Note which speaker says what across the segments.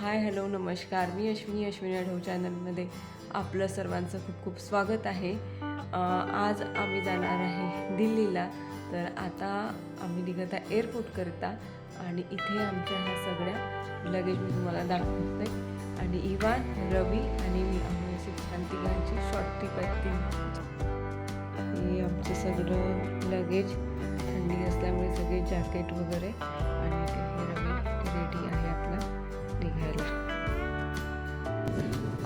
Speaker 1: Hi hello नमस्कार. मी अश्विनी अश्विनी आढव चॅनलमध्ये आपलं सर्वांचं खूप खूप स्वागत आहे. आज आम्ही जाणार आहे दिल्लीला. तर आता आम्ही निघत आहे एअरपोर्टकरिता आणि इथे आमच्या ह्या सगळ्या लगेज मी तुम्हाला दाखवते. आणि इवान रवी आणि मी आम्ही असे छान तिघांची शॉर्ट ट्रिप आहे ती. हे आमचं सगळं लगेज थंडी असल्यामुळे सगळे जॅकेट वगैरे.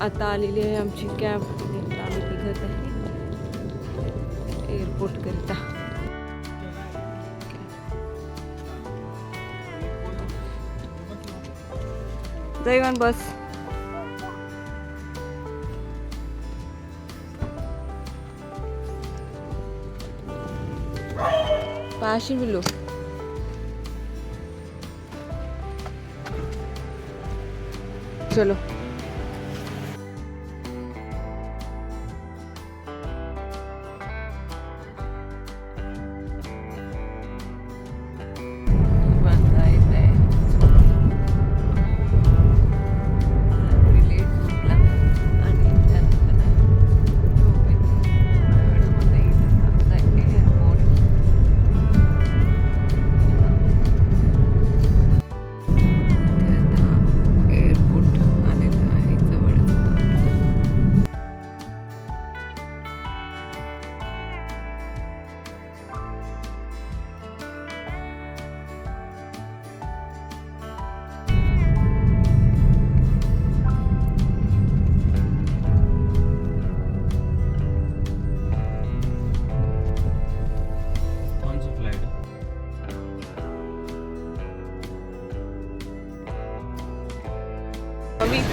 Speaker 1: आता आलेली आहे आमची कॅब. आम्ही निघत आहे. एअरपोर्ट करिता. बस. पाचशे बिलो चलो.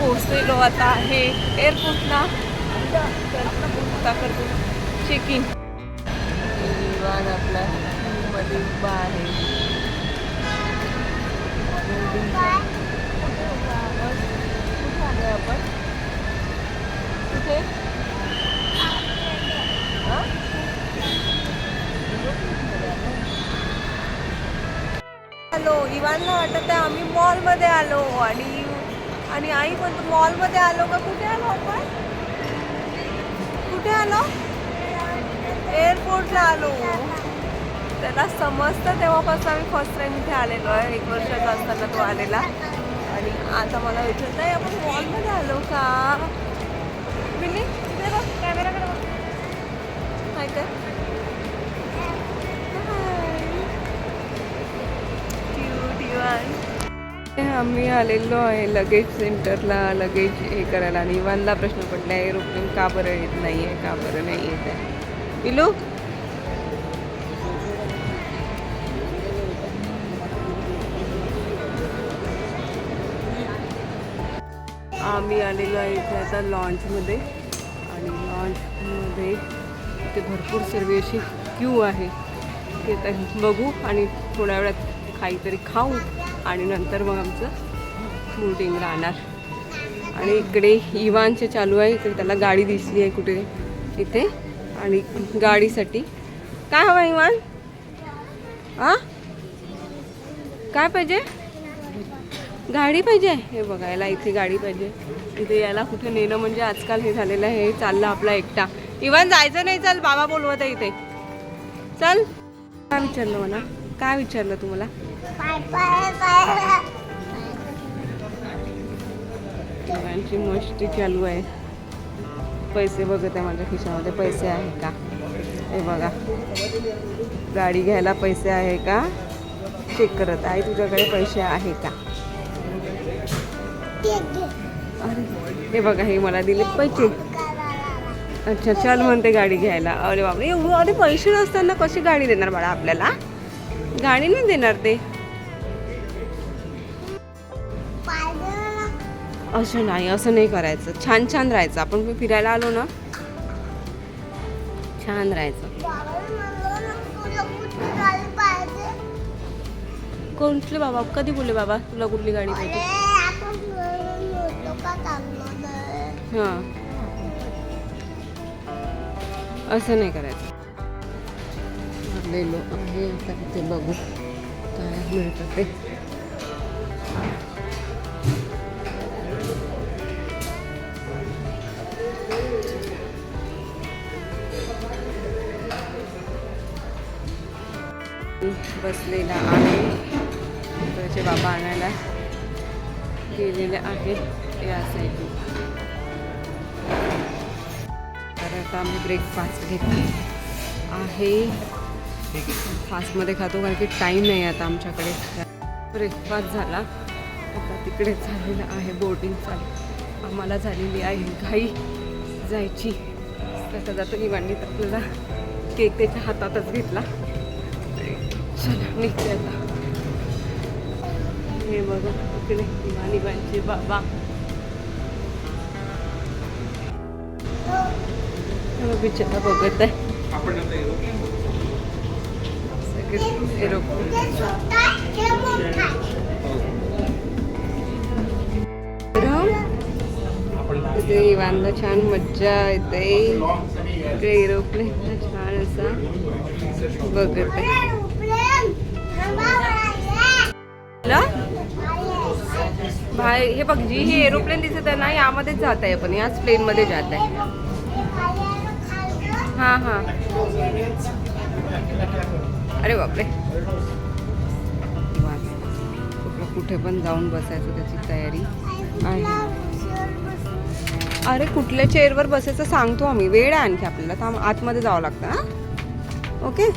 Speaker 1: पोहोचलेलो आता आहे एअरपोर्टला. करतो चेक इन विमान आपला मध्ये उभा आहे. आपण कुठे हॅलो इवानला वाटत आहे आम्ही मॉलमध्ये आलो आणि आणि आई पण मॉलमध्ये आलो का? कुठे आलो आपण? कुठे आलो? एअरपोर्टला आलो. त्याला समजतं तेव्हापासून आम्ही फर्स्ट टाइम इथे आलेलो आहे. एक वर्षाचा असताना तो आलेला. आणि आता मला विचारत आहे आपण मॉलमध्ये आलो का? आम्ही आलेलो आहे लगेज सेंटरला लगेज हे करायला. आणि इवानला प्रश्न पडला आहे एरोप्लेन का बरं येत नाही आहे का बरं नाही येत आहे? पिलू? आम्ही आलेलो आहे इथे आता लॉन्चमध्ये. आणि लॉन्चमध्ये इथे भरपूर सर्व अशी क्यू आहे. ते तर बघू आणि थोड्या वेळात काहीतरी खाऊ. आणि नंतर मग आमचं शूटिंग राहणार. आणि इकडे इवानचे चालू आहे इकडे त्याला गाडी दिसली आहे कुठे? इथे. आणि गाडीसाठी. काय हवं इवान? हां काय पाहिजे? गाडी पाहिजे? हे बघायला इथे गाडी पाहिजे. इथे याला कुठे नेणं म्हणजे आजकाल हे झालेलं आहे. हे चाललं आपला एकटा. इव्हन जायचं नाही चल बाबा बोलवत आहे इथे. चल. काय विचारलं मला? काय विचारलं तुम्हाला? मुलांची मस्ती चालू आहे. पैसे बघत आहे माझ्या खिशामध्ये. पैसे आहे का? हे बघा. गाडी घ्यायला पैसे आहे का? चेक करत आहे. तुझ्याकडे पैसे आहे का? अरे हे बघा हे मला दिले पैसे. अच्छा चल म्हणते गाडी घ्यायला. अरे बाबा एवढं अरे पैसे नसताना कशी गाडी देणार बाळा आपल्याला? गाडी नाही देणार ते. असं नाही असं नाही करायचं. छान छान राहायचं. आपण फिरायला आलो ना? छान राहायचं. कुठले बाबा? कधी बोलले बाबा तुला कुठली गाडी पाहिजे? हां. असं नाही करायचं. आलेलो आहे. आता ते बघू. काय मिळतं ते. बसलेला आहे. त्याचे बाबा आणायला गेलेले आहे या साईडने तर आता आम्ही ब्रेकफास्ट घेतली आहे. फास्टमध्ये खातो कारण की टाईम नाही आता आमच्याकडे. ब्रेकफास्ट झाला. आता तिकडे झालेलं आहे बोर्डिंग चालू. आम्हाला झालेली आहे घाई जायची. तसं जातो निवांनी तर आपल्याला केक त्याच्या हातातच घेतला. चला निघते आता हे बघा इकडे निवानी बांचे बाबा हो, बिचारा बघत आहे सगळे एरोप्लेन इथे निवांत छान मज्जा येते इकडे एरोप्लेन छान असा बघत आहे भाई हे बघ जी हे एरोप्लेन दिसत आहे ना यामध्येच जात आहे पण याच प्लेन मध्ये जात आहे. हा हा. अरे बापरे. कुठे पण जाऊन बसायचं त्याची तयारी आहे. अरे कुठल्या चेअरवर बसायचं सांगतो आम्ही. वेळ आहे आणखी आपल्याला. तर आतमध्ये जावं लागतं ना ओके?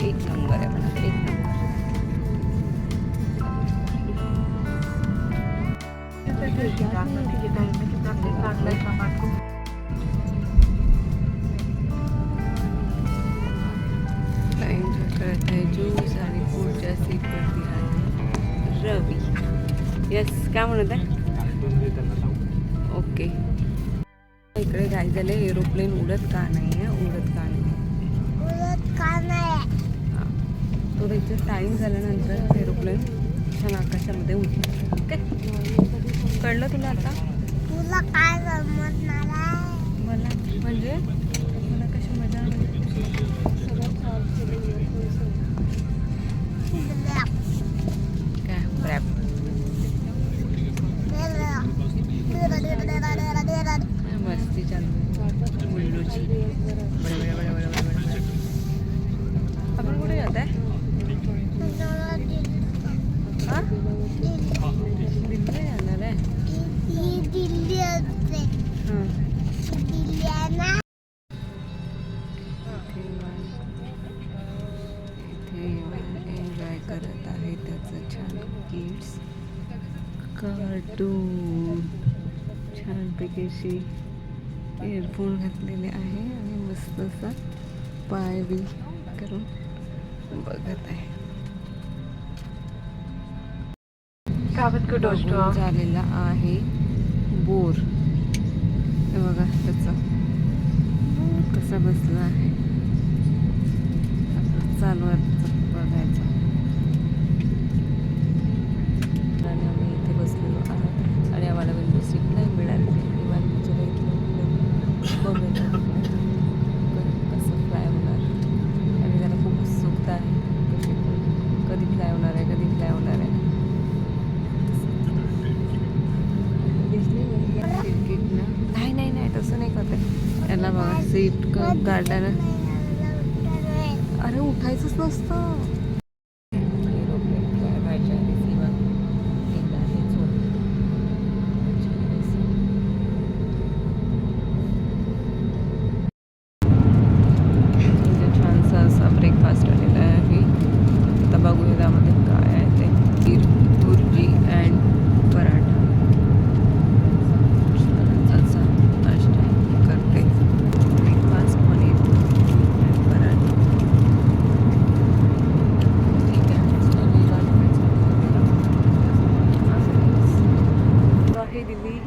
Speaker 1: एक नंबर आहे म्हणा एक नंबर. करत आहे ज्यूस आणि पुढच्या सीटवरती आहे. रवी. येस काय म्हणत आहे? ओके इकडे काय झालं एरोप्लेन उडत का नाही आहे उडत का नाही हा. तो त्याचं टाईम झाल्यानंतर एरोप्लेन छान आकाशामध्ये उडतो ओके. कळलं तुला आता?
Speaker 2: तुला काय आहे?
Speaker 1: मला म्हणजे? मला कशी मजा काय? रॅप मस्ती चालू अशी इयरफोन घातलेले आहे आणि मस्त असा पाय बी करून बघत आहे. झालेला आहे बोर. हे बघा त्याचा कसा बसला आहे. चालू बघायचं आणि आम्ही इथे बसलेलो आहोत आणि आम्हाला विंडो सीट नाही मिळाली इव्हन विचार बघायचं कसं फ्लाय होणार आणि त्याला खूप उत्सुकता आहे कशी कधी फ्लाय होणार आहे कधी फ्लाय होणार आहे नाही नाही नाही तसं नाही करत आहे. याला बघा गार्डन अरे उठायचंच नसतं एरोप्लेन फ्लाय व्हायच्या आधीच इव्हन एकदा हे झोप. इथे छानसा असा ब्रेकफास्ट आलेला आहे आता बघूया त्यामध्ये काय आहे ते खीर भुर्जी अँड पराठा छानसा नाश्ता करते ब्रेकफास्ट पनीर and पराठा ठीक आहे आहे दिल्ली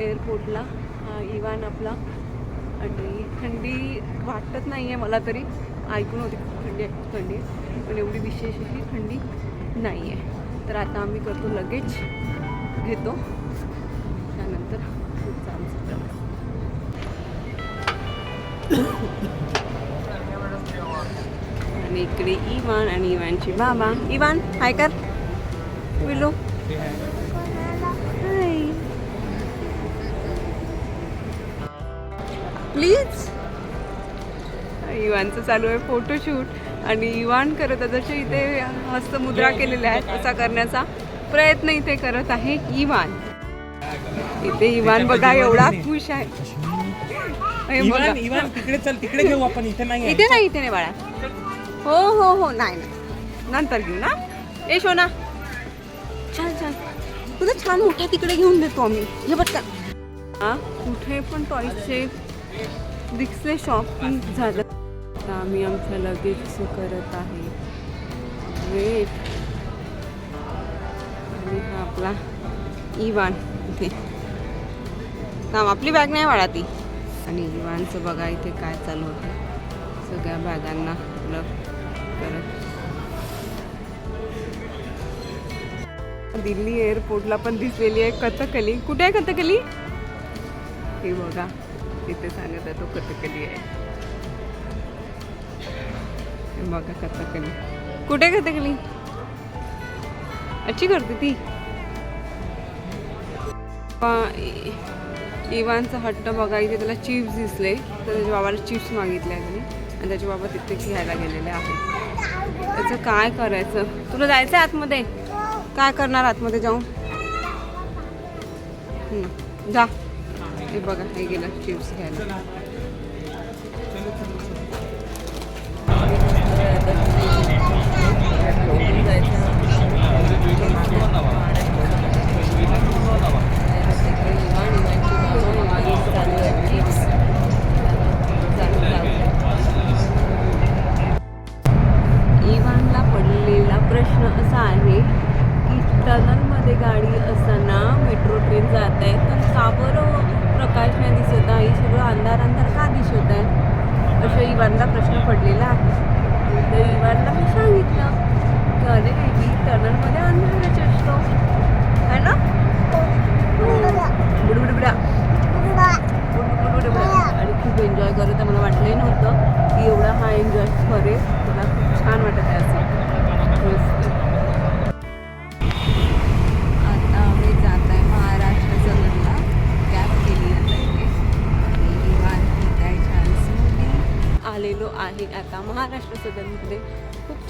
Speaker 1: एअरपोर्टला हा इवान आपला आणि थंडी वाटत नाही आहे मला तरी. ऐकून होती खूप थंडी आहे खूप थंडी आहे. पण एवढी विशेष अशी थंडी नाही आहे तर आता आम्ही करतो लगेच घेतो. त्यानंतर खूप आमचा प्रवास आणि इकडे इवान आणि इवानची बाबा इवान हाय कर. विलो. हाय प्लीज इवानचं चालू आहे फोटोशूट आणि इवान करत आहे. जसे इथे मस्त मुद्रा केलेल्या आहेत असा करण्याचा प्रयत्न इथे करत आहे इवान इथे इवान बघा एवढा खुश आहे.
Speaker 3: इथे नाही
Speaker 1: इथे नाही बाळा. हो हो हो नाही नंतर घेऊ ना. ए शोना. छान छान तुझं छान मोठे तिकडे घेऊन देतो आम्ही. हे बघा हा कुठे पण टॉयचे दिसले शॉपिंग झालं. आता आम्ही आमच्या लगेच करत आहे. वेट आणि हा आपला इवान इथे. थांब आपली बॅग नाही वाढा ती. आणि इवानचं बघा इथे काय चालू होतं. सगळ्या बॅगांना आपलं करत. दिल्ली एअरपोर्टला पण दिसलेली आहे कथकली. कुठे आहे कथकली? हे बघा तिथे सांगत आहे तो कथकली आहे. बघा कथकली कुठे कथकली अच्छी करते ती. इ- इवानचा हट्ट बघा इथे त्याला चिप्स दिसले. तर त्याच्या बाबाला चिप्स मागितले त्यांनी. आणि त्याचे बाबा तिथे घ्यायला गेलेले आहेत. त्याचं काय करायचं? तुला जायचं आहे आतमध्ये? काय करणार आतमध्ये जाऊन? जा. हे बघा हे गेलं चिप्स घ्यायला. इवानला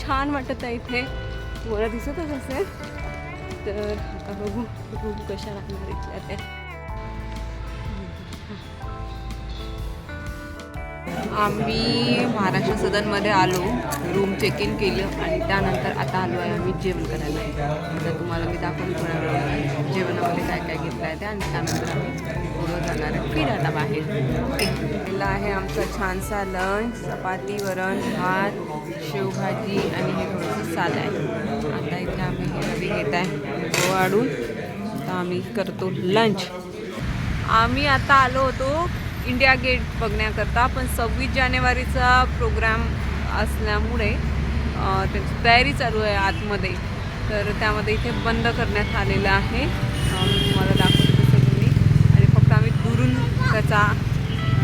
Speaker 1: छान वाटत आहे इथे. मला दिसतच असेल. तर आता बघू रूम कशा राहणार इथल्या त्या आम्ही महाराष्ट्र सदनमध्ये आलो रूम चेक इन केलं आणि त्यानंतर आता आलो आहे आम्ही जेवण करायला. तर तुम्हाला मी दाखवून थोड्या जेवणामध्ये काय काय घेतलं आहे ते आणि त्यानंतर आम्ही पुढं जाणार आहे. फिरायला बाहेर. पहिला आहे आमचा छानसा लंच चपाती वरण भात शेवभाजी आणि हे थोडंसं साल आहे. आता इथे आम्ही हे रवी घेत आहे. वाढून. आता आम्ही करतो लंच आम्ही आता आलो होतो इंडिया गेट बघण्याकरता पण सव्वीस जानेवारीचा प्रोग्राम असल्यामुळे त्याची तयारी चालू आहे आतमध्ये. तर त्यामध्ये इथे बंद करण्यात आलेलं आहे. मला तुम्हाला दाखवतो तसं मी आणि फक्त आम्ही दुरून त्याचा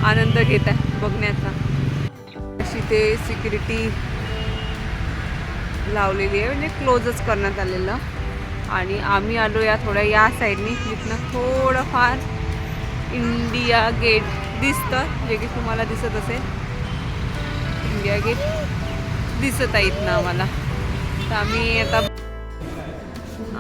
Speaker 1: आनंद घेत आहे बघण्याचा. अशी ते सिक्युरिटी लावलेली आहे. म्हणजे क्लोजच करण्यात आलेलं. आणि आम्ही आलो या थोड्या या साईडनी तिथनं थोडंफार इंडिया गेट दिसतं जे की तुम्हाला दिसत असेल. इंडिया गेट दिसत आहे इथनं आम्हाला. तर आम्ही आता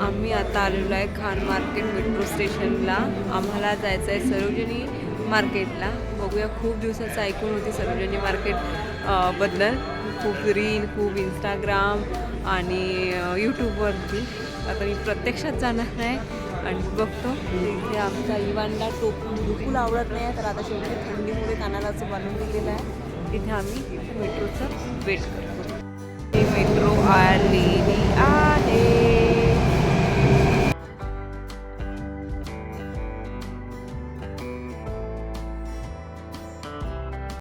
Speaker 1: आम्ही आता आलेलो आहे खान मार्केट मेट्रो स्टेशनला. आम्हाला जायचं आहे सरोजिनी मार्केटला. बघूया खूप दिवसाचं ऐकून होती सरोजिनी मार्केटबद्दल. खूप रील खूप इंस्टाग्राम आणि यूट्यूबवरती आता मी प्रत्यक्षात जाणार आहे. आणि बघतो इथे आमच्या इवानला टोपून बिलकुल आवडत नाही तर आता शेवटी थंडीमुळे कानाला असं बांधून दिलेलं आहे. तिथे आम्ही मेट्रोचं वेट करतो. ही मेट्रो आलेली आहे.